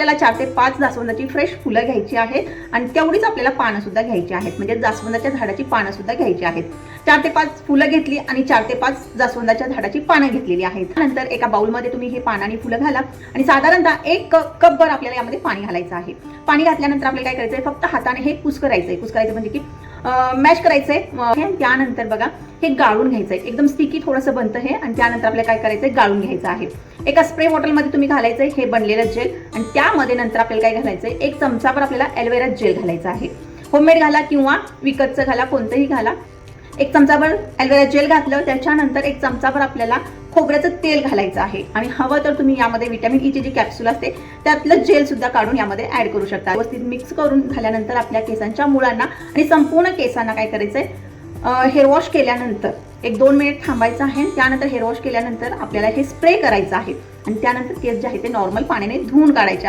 आपल्याला चार ते पाच जास्वंदाची फ्रेश फुलं घ्यायची आहेत आणि तेवढीच आपल्याला पानं सुद्धा घ्यायची आहेत. म्हणजे जास्वंदाच्या झाडाची पानं सुद्धा घ्यायची आहेत. चार ते पाच फुलं घेतली आणि चार ते पाच जास्वंदाच्या झाडाची पानं घेतलेली आहेत. नंतर एका बाउलमध्ये तुम्ही हे पानं आणि फुलं घाला आणि साधारणतः एक कपभर आपल्याला यामध्ये पाणी घालायचं आहे. पाणी घातल्यानंतर आपल्याला काय करायचं आहे फक्त हाताने हे कुस आहे कुस करायचं म्हणजे की मॅश करायचंय. अं, त्यानंतर बघा हे गाळून घ्यायचंय. एकदम स्टिकी थोडंसं बनतं हे आणि त्यानंतर आपल्याला काय करायचंय? गाळून घ्यायचं आहे. एका स्प्रे बॉटलमध्ये तुम्ही घालायचंय हे बनलेलं जेल आणि त्यामध्ये नंतर आपल्याला काय घालायचंय? एक चमचाभर आपल्याला ॲलोवेरा जेल घालायचं आहे. होममेड घाला किंवा विकतचं घाला कोणतंही घाला. एक चमचाभर ॲलोवेरा जेल घातलं त्याच्यानंतर एक चमचाभर आपल्याला खोबऱ्याचं तेल घालायचं आहे. आणि हवं तर तुम्ही यामध्ये विटॅमिन ईची जी कॅप्सूल असते त्यातलं जेल सुद्धा काढून यामध्ये ऍड करू शकता. व्यवस्थित मिक्स करून झाल्यानंतर आपल्या केसांच्या मुळांना आणि संपूर्ण केसांना काय करायचंय हेअर वॉश केल्यानंतर एक दोन मिनिट थांबायचं आहे. त्यानंतर हेअर वॉश केल्यानंतर आपल्याला हे स्प्रे करायचं आहे. आणि त्यानंतर केस जे आहे ते नॉर्मल पाण्याने धुवून काढायचे